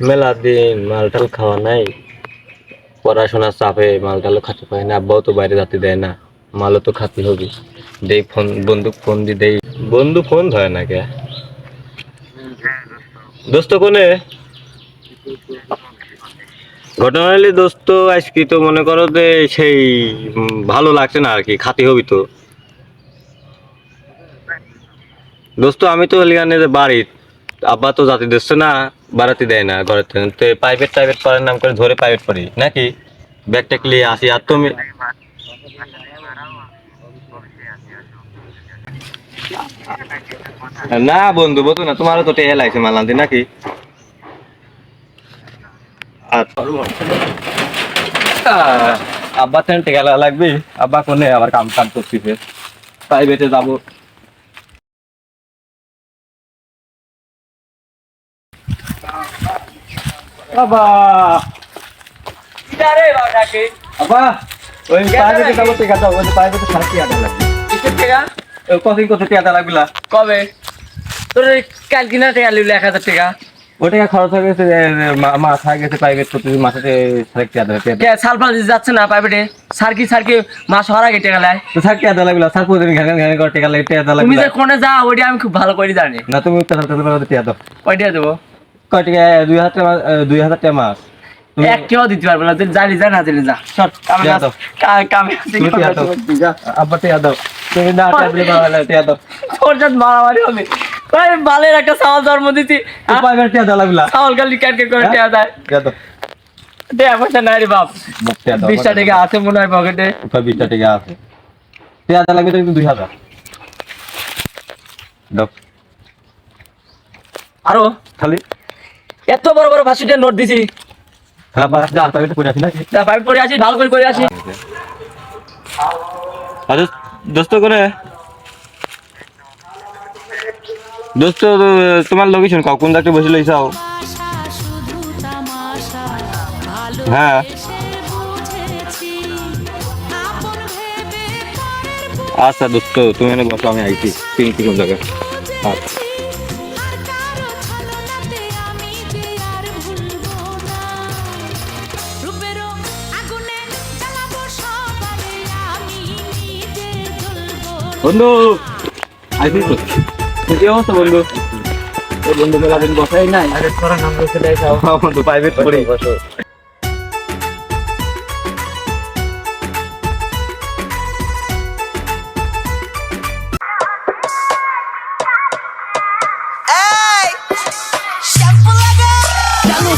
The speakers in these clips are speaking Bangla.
মেলা দিন মালটাল খাওয়া নাই। পড়াশোনার চাপে মাল মালটালও খাতে পারি না, আব্বাও তো বাইরে যেতে দেয় না, মালও তো খাতে হবে। দেই ফোন বন্ধু ফোন দি দেই। বন্ধু ফোন ধরে না কে? দোস্ত কোনে? ঘটনা হলে দোস্ত, আজকে তো মনে করো যে সেই ভালো লাগছে না আর কি, খাতে হবি তো। দোস্ত আমি তো লিগানে যে বাড়ি আব্বা তো জাতি দিচ্ছে না বাড়াতে দেয় না থেকে। তো প্রাইভেট টাইভেট করার নাম করে ধরে প্রাইভেট করি নাকি? ব্যাগ ট্যাগ নিয়ে আসি, আর তুমি? না বন্ধু, বলতো না, তোমারও তো টেহে লাগছে মালান্তি, নাকি? আব্বা তেন টেকা লাগবে, আব্বা কোনে আবার কাম কাম করতেছে প্রাইভেটে যাব। বাবা। কিদারে বাবাকে আব্বা ওই প্রাইভেটে যাব টেকা দাও ওই প্রাইভেটে সারা কি আদা লাগবে? কিসের টাকা ওই কতদিন কত টেকা লাগবে কবে? তোর কাল কিনা টাকা। খরচ হয়ে গেছে মাথা গেছে প্রাইভেট করতে মাথাতে সারা কি আদা লাগবে? কে সাল ফাল যাচ্ছে না প্রাইভেটে সার্কি সার্কি মাস হওয়ার আগে টাকা লাই? তো স্যার কি আদা প্রতিদিন করে টেকা লাগে টেকা তুমি লাগবে যে কোনে আমি খুব ভালো করে জানি। না তুমি টেকা দাও। দেবো? কয় টাকা? দুই হাজার টাকা দুই হাজার টাকা মাস। তুমি- দিতে পারবে না। তুই জানি যা না। দিলে যা সর কামে টাকা আস। দাও। কা- কামে আছি, তুমি টাকা দাও। করতে যা। আব্বা টেকা দাও। তুমি না টাকা দিলে টেকা দাও। তোর সাথে মারামারি হবে। ওই বালের একটা চাওয়াল জন্ম দিচ্ছি তো প্রাইভেট টেকা দাও লাগবে চাওয়াল খালি ক্যাট ক্যাট করে টাকা দেয়। টেকা দাও। টাকা পয়সা নাই রে বাপ। বাপ, টেকা দাও বিশটা টাকা আছে মনে হয় পকেটে। বিশটা টাকা আছে। টেকা দাও লাগবে তো কিন্তু দুই হাজার। দাও। আরও। খালি। এত বড় বড় ফাঁসিটা নোট দিছি। হ্যাঁ ভালো করে করে আসি। দোস্ত করে। দোস্ত তোমার লোকেশন কোন জায়গায় বসে লইছাও হ্যাঁ। আচ্ছা দোস্ত তুমি এনে বসো আমি আইছি। তিন কোন জায়গায়? আচ্ছা। বন্ধু আইছি তো কি অবস্থা বন্ধু? এই বন্ধু মেলা দিন বসাই নাই। আরে তোরা নাম বসে দেয় বন্ধু প্রাইভেট করে। বসো।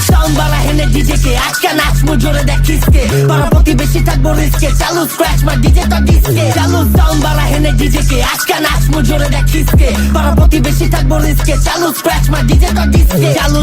সাউন্ড বালা হেনে ডিজেকে, আজকে নাচবো জোরে দেখিসকে। পাড়া প্রতিবেশী থাকব রিস্কে, চালু স্ক্র্যাচ মার ডিজে তো ডিসকে চালু সাউন্ড বালা হেনে ডিজেকে, আজকে নাচবো জোরে দেখিসকে। পাড়া প্রতিবেশী থাকব রিস্কে, চালু স্ক্র্যাচ মার ডিজে তো ডিসকে চালু